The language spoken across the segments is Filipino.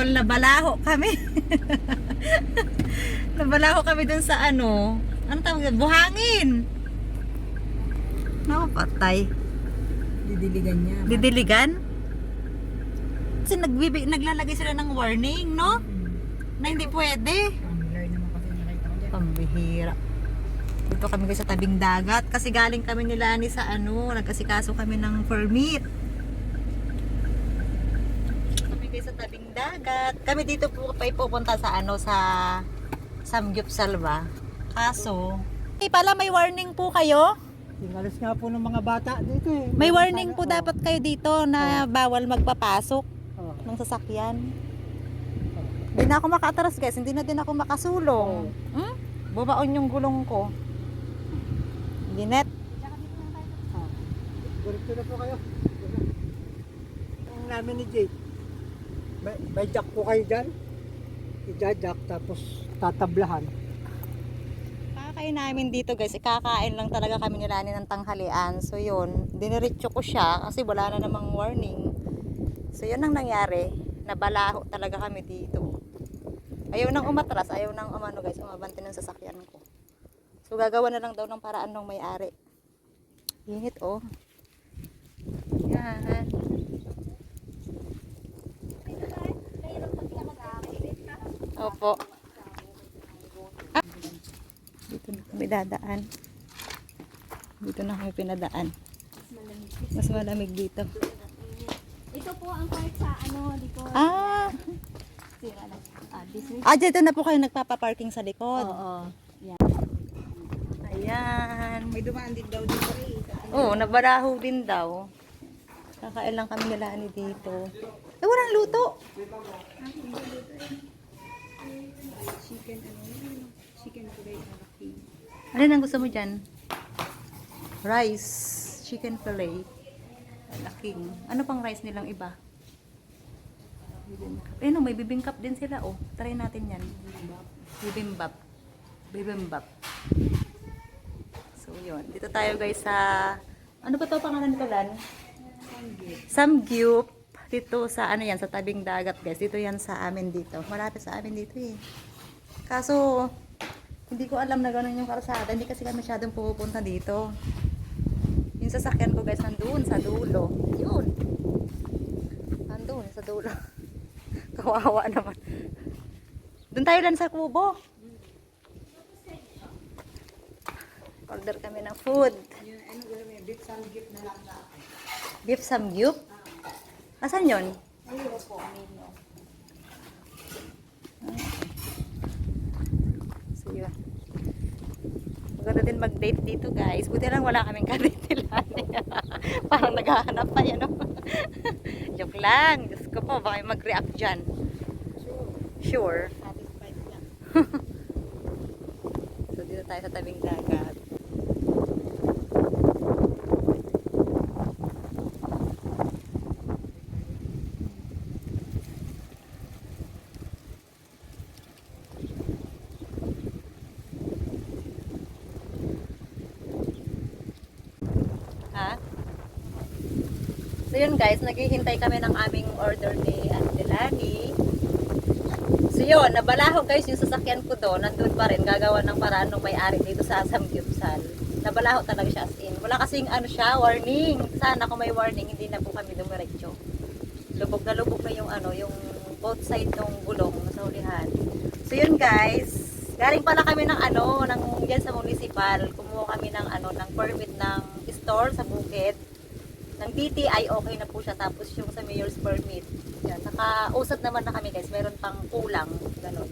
Bawal na balaho kami. Nabalaho kami dun sa ano. Ano tawag yun? Buhangin. Naku, patay. Didiligan niya. Didiligan? Kasi nagbibi, naglalagay sila ng warning, no? Na hindi pwede. Pambihira. Dito kami sa tabing dagat kasi galing kami nila ni sa ano, nagkasikaso kami ng permit. Kami guys sa tabing dagat. Kami dito po pa pupunta sa ano sa Samgyupsal ba? Kaso, eh pala may warning po kayo. Tingalas nga po ng mga bata dito eh. May warning po dapat kayo dito na bawal magpapasok Oh. ng sasakyan. Hindi na ako makaatras guys, hindi na din ako makasulong. Hmm? Bumaon yung gulong ko. Ginet. Ganito na po kayo. Ang namin ni Jake. May, may jack po kayo dyan. Ija-jack tapos tatablahan. Kakain namin dito guys, ikakain lang talaga kami nilani ng tanghalian. So yun, diniretso ko siya kasi wala na namang warning. So yun ang nangyari, nabalaho talaga kami dito. Ayaw nang umatras, ayaw nang umano guys, umabante ng sasakyan ko. So gagawa na lang daw ng paraan ng may-ari. Init oh. Yan. Opo. Ah. Dito na kami dadaan. Dito na kami pinadaan. Mas malamig dito. Ito po ang part sa ano, dito. Ah! Sira na. Ah, this week. Ah, dito na po kayo nagpapaparking sa likod. Oo. Ayan. May dumaan din daw dito eh. Oo, oh, nabaraho din daw. Kakain lang kami nila ni dito. Eh, walang luto. Chicken ano yun? Chicken fillet alaki. Ano ang gusto mo dyan? Rice. Chicken fillet. Laking. Ano pang rice nilang iba? Bibimbap. Eh no, may bibimbap din sila oh. Try natin yan. Bibimbap. Bibimbap. So yun. Dito tayo guys sa... Ano ba to pangalan nito Lan? Samgyup. Dito sa ano yan, sa tabing dagat guys. Dito yan sa amin dito. Malapit sa amin dito eh. Kaso, hindi ko alam na gano'n yung karsada. Hindi kasi kami masyadong pupunta dito. Yung sasakyan ko guys, nandun sa dulo. Yun. Nandun sa dulo. Kawawa naman. Doon tayo lang sa kubo. Order kami ng food. Yung ano beef samgyup na lang na. Beef samgyup. Asan yun? Ayun po, menu. So yun. Maganda din mag-date dito guys. Buti lang wala kaming kadate nila. Parang naghahanap pa yan. No? Joke lang. Diyos ko po, baka mag-react dyan. Sure. Sure. So dito tayo sa tabing dagat. Ha? So yun guys, naghihintay kami ng aming order ni Andelani. So yun, nabalaho guys yung sasakyan ko doon, nandun pa rin, gagawa ng paraan ng may-ari dito sa Samgyupsal. Nabalaho talaga siya as in. Wala kasing ano siya, warning. Sana kung may warning, hindi na po kami dumiretso. Lubog na lubog na yung ano, yung both side ng gulong sa ulihan. So yun guys, galing pala kami ng ano, ng yan sa municipal. Kumuha kami ng ano, ng permit ng store sa bukid ng DTI okay na po siya tapos yung sa mayor's permit yan, nakausap naman na kami guys meron pang kulang ganun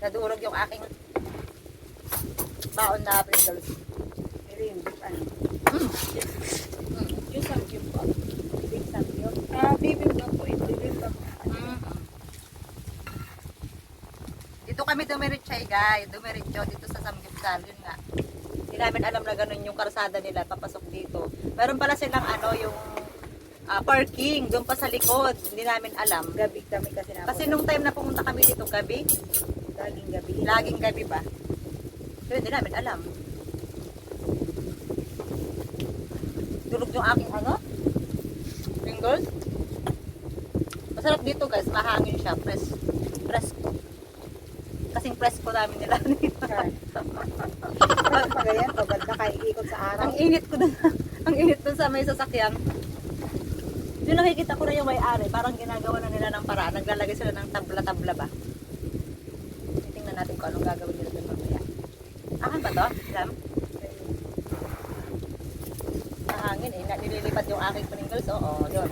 nadurog yung aking baon na Pringles beef ano. mm. Yung samgyup po. big samgyup Ah, bibimbap po ito. Bibimbap. mm. dito kami dumiretso guys dumiretso dito sa Samgyupsal yun nga namin alam na ganun yung karsada nila papasok dito meron pala silang ano yung ah, parking doon pa sa likod hindi namin alam Gabi kami kasi na. Kasi nung time na pumunta kami dito gabi, laging gabi. laging gabi ba? Pero hindi namin alam. Durog yung aking ano? Fingers? Masarap dito guys, mahangin siya, fresh. Presko. Kasing presko namin nila. Ano pa ganyan? Paganda kayo ikot sa araw. ang init ko dun, ang init dun sa may sasakyan. Yung nakikita ko na yung may-ari, parang ginagawa na nila ng paraan. Naglalagay sila ng tabla-tabla ba? Tingnan natin kung anong gagawin nila dun mamaya. Akan ba to? Sam? Mahangin eh. Na- Nililipat yung aking Pringles. Oo, yun.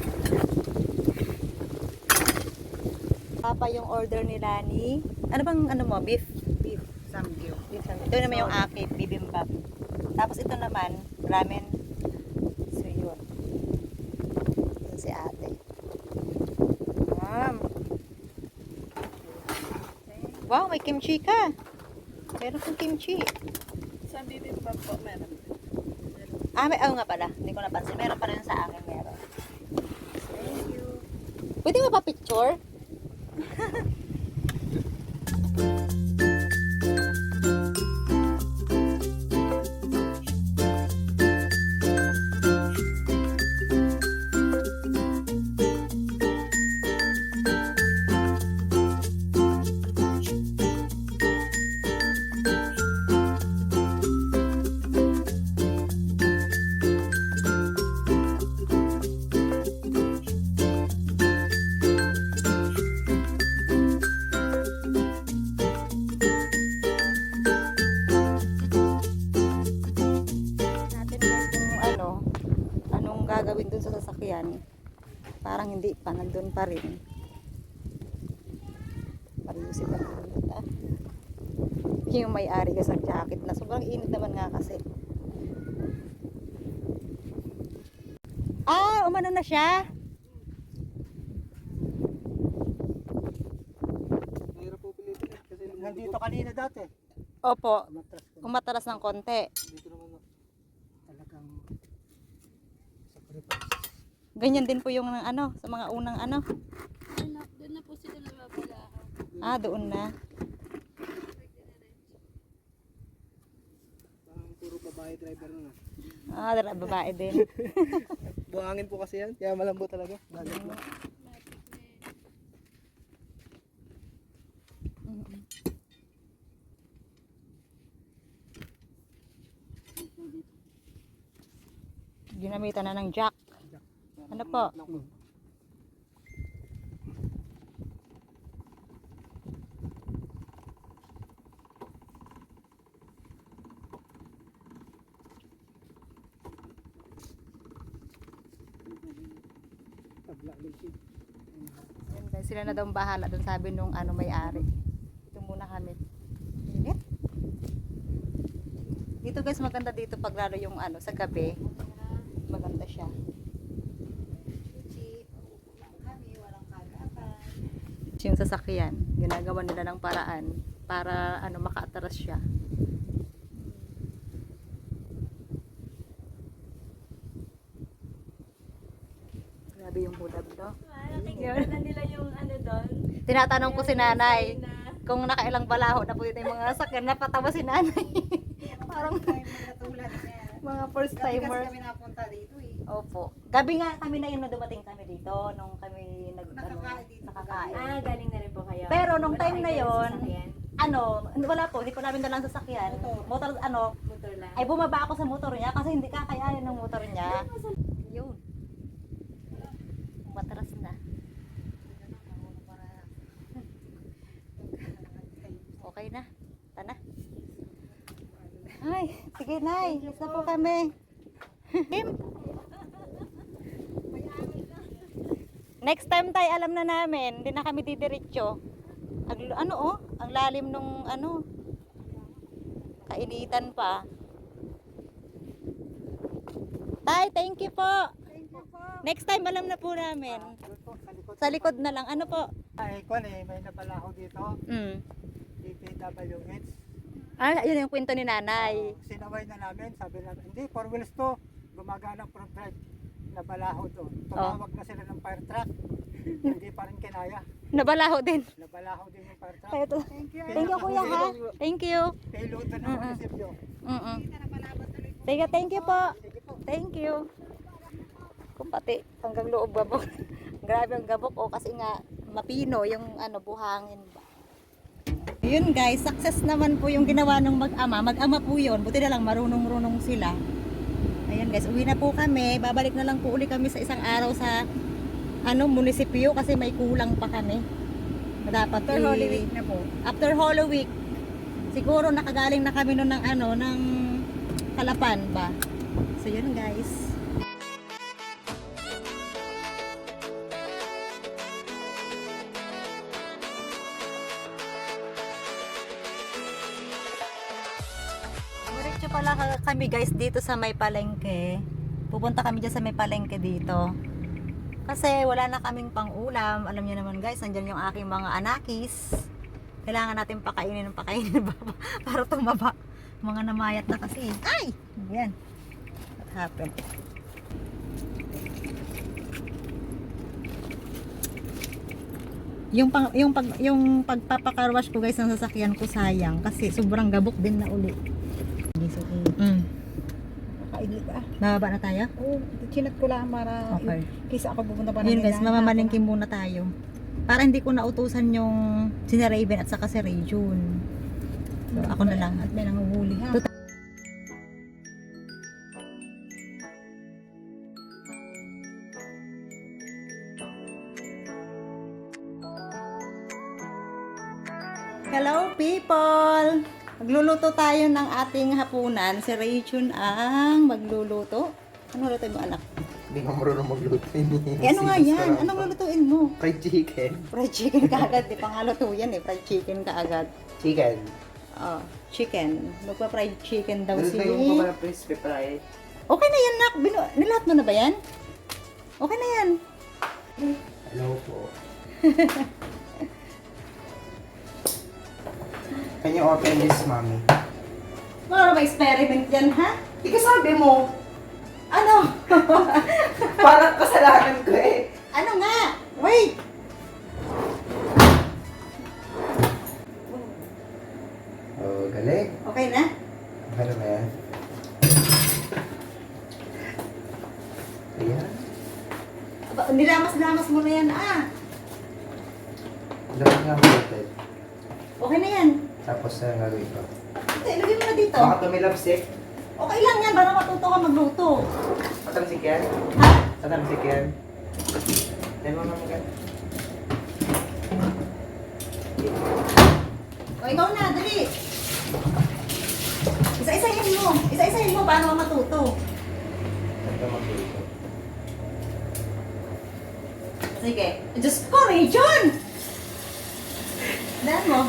Papa yung order nila ni... Ano bang ano mo? Beef? Beef, samgyo. Beef sandwich. Ito naman yung aking bibimbap. Tapos ito naman, ramen. So yun. Yun si ate. Ma'am. Wow, may kimchi ka. Meron kang kimchi. Sa bibimbap po, meron. Ah, may, oh nga pala. Hindi ko napansin. Meron pa rin sa akin. Meron. Thank you. Pwede nga pa picture? Pa, nandun pa rin. Mariusin lang ulit ah. Yung may-ari kasi ng jacket na sobrang init naman nga kasi. Ah, umano na siya. Nandito kanina dati. Opo, Matras ko. umatalas ng konti. Dito naman na. Talagang sacrifice. Ganyan din po yung ano, sa mga unang ano. Doon na, doon na po sila nababalahan. Ah, doon na. Parang puro babae driver na. Ah, dara- babae din. Buhangin po kasi yan. Kaya malambot talaga. Dagat na. Mm-mm. Ginamitan na ng jack. Ano po? Yan sila na daw bahala doon sabi nung ano may-ari. Ito muna kami. Init. Dito guys, maganda dito pag lalo yung ano, sa gabi. Maganda siya. Yung sasakyan, ginagawa nila ng paraan para ano makaatras siya. Grabe yung budab, no? Nakikita na nila yung ano doon. Tinatanong ko si nanay Na, kung nakailang balaho na po dito yung mga sakyan, napatawa si nanay. Parang mga first timer. kami napunta dito. Opo. Gabi nga kami na yun na dumating kami dito nung kami nag ano, Nakakain ah, galing na rin po kayo. Pero nung Wala time na kayo yon, sasakyan? ano, wala po, hindi ko namin dalang sasakyan. Motor, ano, Motor lang. ay bumaba ako sa motor niya kasi hindi kakayanin ng motor niya. Yun. Matras na. Okay na. Tana. Ay, sige nay. Na po kami. Kim. Next time tayo alam na namin, hindi na kami didiretso. Ang, ano oh, ang lalim nung ano, kainitan pa. Tay, thank you po. Next time alam na po namin. Po, sa likod. Sa likod na lang. Ano po? Ay, kwan eh, may nabalaho dito. Mm. DPWH. Ah, yun yung kwento ni nanay. Oh, sinaway na namin, sabi namin, hindi, four wheels to. Gumagana front drive. Nabalaho doon. Tumawag na sila ng fire truck. hindi pa rin kinaya. Nabalaho din. Nabalaho din yung fire truck. Ito. Thank you. Thank you kuya ha. Thank you. Payload na ng munisipyo. Sige, thank you po. Sige po. Thank you. Kung pati hanggang loob ba po? Grabe ang gabok o kasi nga mapino yung ano buhangin ba. Yun guys, success naman po yung ginawa ng mag-ama. Mag-ama po yun. Buti na lang marunong-runong sila. Ayan guys, uwi na po kami. Babalik na lang po uli kami sa isang araw sa ano munisipyo kasi may kulang pa kami. Dapat After Holy Week na po. After Holy Week. Siguro nakagaling na kami noon ng ano ng Kalapan ba. So yun guys. Kami guys dito sa may palengke. Pupunta kami dyan sa may palengke dito. Kasi wala na kaming pang-ulam. Alam niyo naman guys, nandyan yung aking mga anakis. Kailangan natin pakainin ng pakainin para tumaba. Mga namayat na kasi. Ay! Yan. What happened? Yung pang yung pag yung pagpapakarwash ko guys ng sasakyan ko sayang kasi sobrang gabok din na uli. Mm. Kaili ba? Bababa na tayo? Oo, chinat ko lang para Okay. kisa ako pupunta pa Yun guys, Mindanao. mamamalingki muna tayo. Para hindi ko nautusan yung si Raven at saka si Rayjun. So, ako na lang. At may nanguhuli ha. Hello people! Magluluto tayo ng ating hapunan. Si Rayjun ang magluluto. Ano lutuin mo anak? Hindi ka marunong magluto. Eh, ano nga yan? Anong lulutuin mo? Fried chicken. Fried chicken ka agad. Di pa nga luto yan eh. Fried chicken ka agad. Chicken. Oh, chicken. Magpa-fried chicken daw si... na yung mga crispy fry? Okay na yan, nak. Binu... Nilahat mo na ba yan? Okay na yan. Hello po. Can you open this, mommy? Para ba experiment yan, ha? Di ka sabi mo. Ano? Parang kasalanan ko eh. ano nga? Wait! Oh, galing. Okay na? Ano ba yan? Ayan. Aba, nilamas-lamas mo na yan, ah. Dapat nga. Okay na yan. Tapos na gagawin ko. Ito, ilagay mo na dito. Baka tumilapsik. Okay lang yan, para matuto ka magluto. Tatamsik yan? Ha? Tatamsik yan? Dahil mo mamagat. O, ikaw na, dali. Isa-isahin mo. Isa-isahin mo, paano ka matuto? Ito magluto. Sige. Diyos ko, Rayjon! Dahil mo.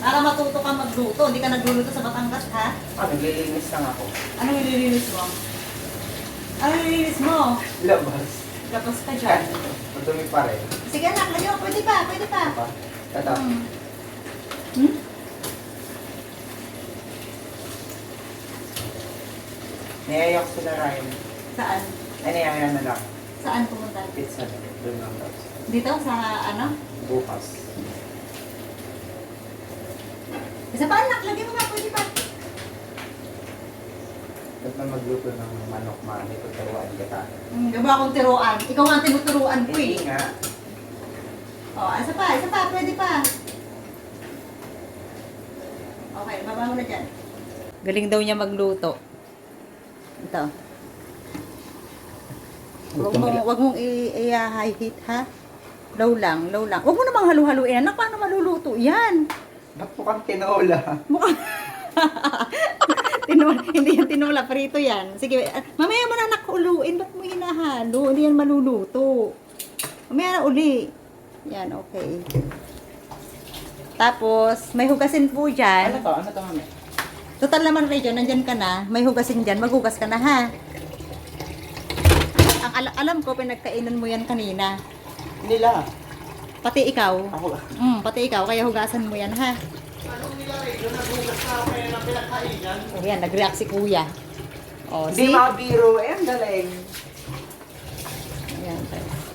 Para matuto ka magluto. Hindi ka nagluluto sa Batangas, ha? Ah, naglilinis lang ako. Ano nililinis mo? Ano nililinis mo? Labas. Tapos ka dyan. Madumi pa rin. Sige anak, layo. Pwede pa, pwede pa. Pa. Tata. Hmm. Hmm? Niyayok sila Ryan. Saan? Ay, niyayaan na lang. Saan pumunta? Pizza. Doon lang daw. Dito sa ano? Bukas. Isa pa anak, lagyan mo nga, pwede pa. Ba't na magluto ng manok, mami? Tuturuan kita. Hmm, gawa akong tiruan. Ikaw nga ang tinuturuan ko eh. Hindi nga. Oh, isa pa, isa pa, pwede pa. Okay, baba mo na dyan. Galing daw niya magluto. Ito. Wag mo, wag mong i- i-high heat ha. Low lang, low lang. Wag mo namang halu-haluin. Anak, paano maluluto? Yan. Ba't mukhang tinola? Mukha. tinula, hindi yan tinula, prito yan. Sige, ah, mamaya mo na nakuluin. Ba't mo hinahalo? Hindi yan maluluto. Mamaya na uli. Yan, okay. Tapos, may hugasin po Ano dyan. to? Ano to, mami? Total naman, Rachel, nandyan ka na. May hugasin dyan. Maghugas ka na, ha? Ang al- alam ko, pinagkainan mo yan kanina. Nila. Pati ikaw. Ako. Mm, pati ikaw, kaya hugasan mo yan, ha? Anong nila rin? Yung nagugas na ako kaya na pinakainan? Ayan, nag-react si kuya. O, Hindi see? makabiro. Eh, ang galing. Ayan.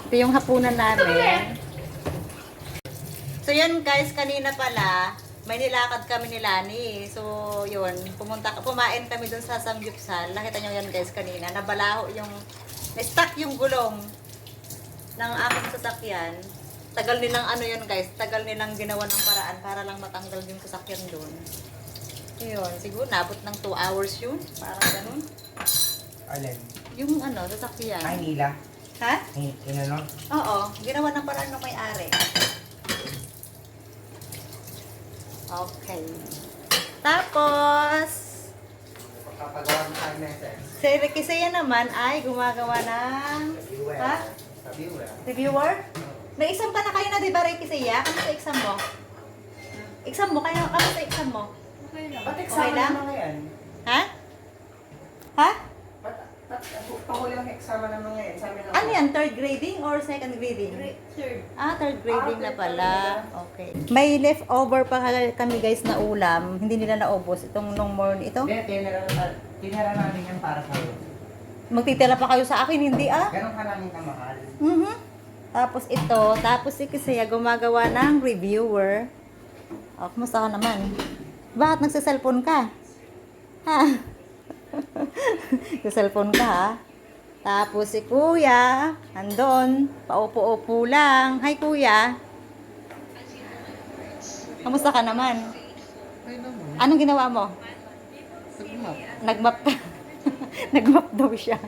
Ito yung hapunan namin. So yan guys, kanina pala, may nilakad kami ni Lani. So, yun, pumunta, pumain kami dun sa Samgyupsal. Nakita nyo yan guys kanina. Nabalaho yung, na-stuck yung gulong ng aking sasakyan. Tagal nilang ano yun guys, tagal nilang ginawa ng paraan para lang matanggal yung sasakyan dun. Yun, siguro nabot ng 2 hours yun. Parang ganun. Alin? Yung ano, sasakyan. Ay, nila. Ha? Ay, inano? Oo, ginawa ng paraan ng may-ari. Okay. Tapos, Papagawa na ito. si Ricky Saya naman ay gumagawa ng Viewer. Ha? Sa viewer. reviewer. May exam pa na kayo na, di ba, Ricky Saya? Kamusta exam mo? Exam mo? Kaya, kamusta exam mo? Okay lang. Ba't Okay exam lang? na yan? Ha? Ha? Ba't, ba't, pahuli ang exam na mga yan? Sabi na Ano yan? Third grading or second grading? Great, sir. Ah, third grading Ah, na third pala. grading Okay. May leftover pa kami guys na ulam. Hindi nila naubos. Itong nung morning. Ito? Hindi, tinira, tinira namin yan para sa'yo. Magtitira pa kayo sa akin, hindi ah? Ganon ka namin kamahal. Mhm. Tapos ito, tapos si Kisaya gumagawa ng reviewer. Oh, kumusta ka naman? Bakit nagsa-cellphone ka? Ha? Nagsa-cellphone ka ha? Tapos si Kuya, andon, paupo-upo lang. Hi Kuya. Kamusta ka naman? Anong ginawa mo? Nag-map. Nagmap. Nagmap daw siya.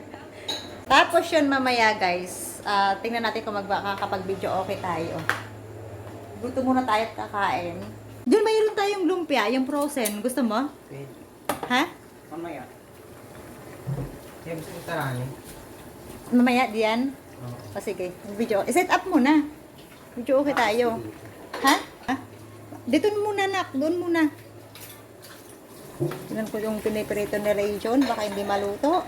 Tapos yun mamaya guys, ah, tingnan natin kung magkakapag-video okay tayo. Gusto muna tayo at kakain. Doon mayroon tayong lumpia, yung frozen. Gusto mo? Wait, Ha? mamaya. Siyempre sa tarani. Mamaya diyan? O sige, video. I-set up muna. Video okay tayo. Ha? Ha? Dito muna nak, doon muna. Tignan ko yung piniprito ni Rayon, baka hindi maluto.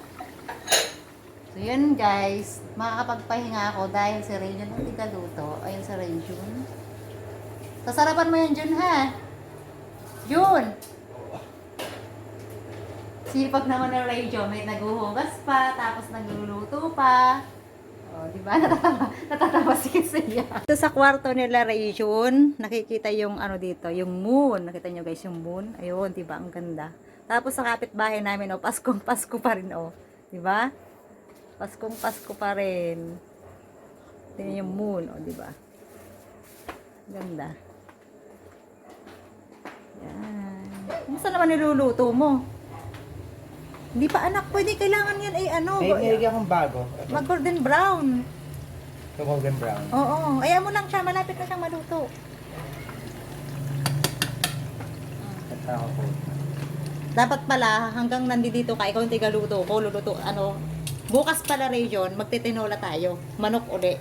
So yun guys, makakapagpahinga ako dahil si Rayon ang tigaluto. Ayun si Rayon. Sasarapan mo yan Jun ha? Jun! Sipag naman ng Rayon, may naguhugas pa, tapos nagluluto pa. Oh, di ba? Natatawa, si Kisaya. Ito sa kwarto nila Rayon, nakikita yung ano dito, yung moon. Nakita nyo guys yung moon? Ayun, di ba? Ang ganda. Tapos sa kapitbahay namin, oh, Paskong Pasko pa rin, oh. Di ba? Paskong Pasko pa rin. Tingnan yung moon, oh, di ba? Ganda. Yan. Kumusta naman niluluto mo? Hindi pa anak, pwede kailangan yan ay ano. May nilagyan akong bago. Mag golden brown. Ito golden brown. Oo, ayaw mo lang siya, malapit na siyang maluto. Ito ako po. Dapat pala, hanggang nandito ka, ikaw yung tigaluto ko, luluto, ano, bukas pala region, magtitinola tayo, manok uli.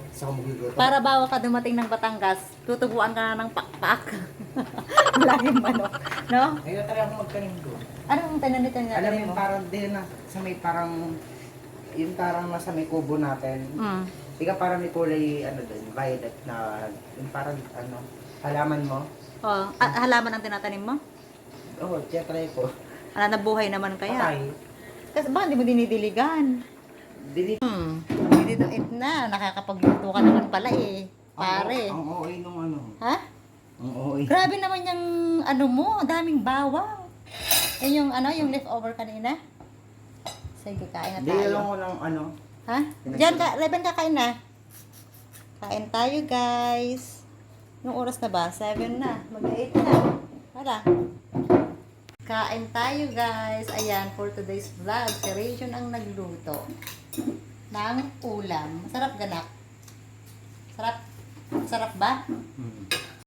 Para bawa ka dumating ng Batangas, tutubuan ka na ng pakpak. Laging manok, no? Ayun talaga akong magkanim doon. Anong tinanito niya? Alam mo, yung parang din na sa may parang yung parang nasa may kubo natin. Mm. Di ka parang may kulay ano doon, violet na yung parang ano, halaman mo. Oh, ah, halaman ang tinatanim mo? Oo, oh, try ko. Ala, nabuhay naman kaya. Patay. Kasi ba, hindi mo dinidiligan? Delete. Hmm, hindi na. Nakakapagluto ka naman pala eh. Pare. Ang, ang OA nung ano. Ha? Ang OA. Grabe naman yung ano mo, daming bawang. Yan yung ano, yung leftover kanina. Sige, kain na Di lang tayo. ko ng ano. Ha? Diyan ka, Reben kakain na. Kain tayo guys. Yung oras na ba? 7 na. Mag-8 na. Wala. Kain tayo guys. Ayan, for today's vlog, si Rachel ang nagluto ng ulam. Sarap ganak. Sarap. Sarap ba? Hmm.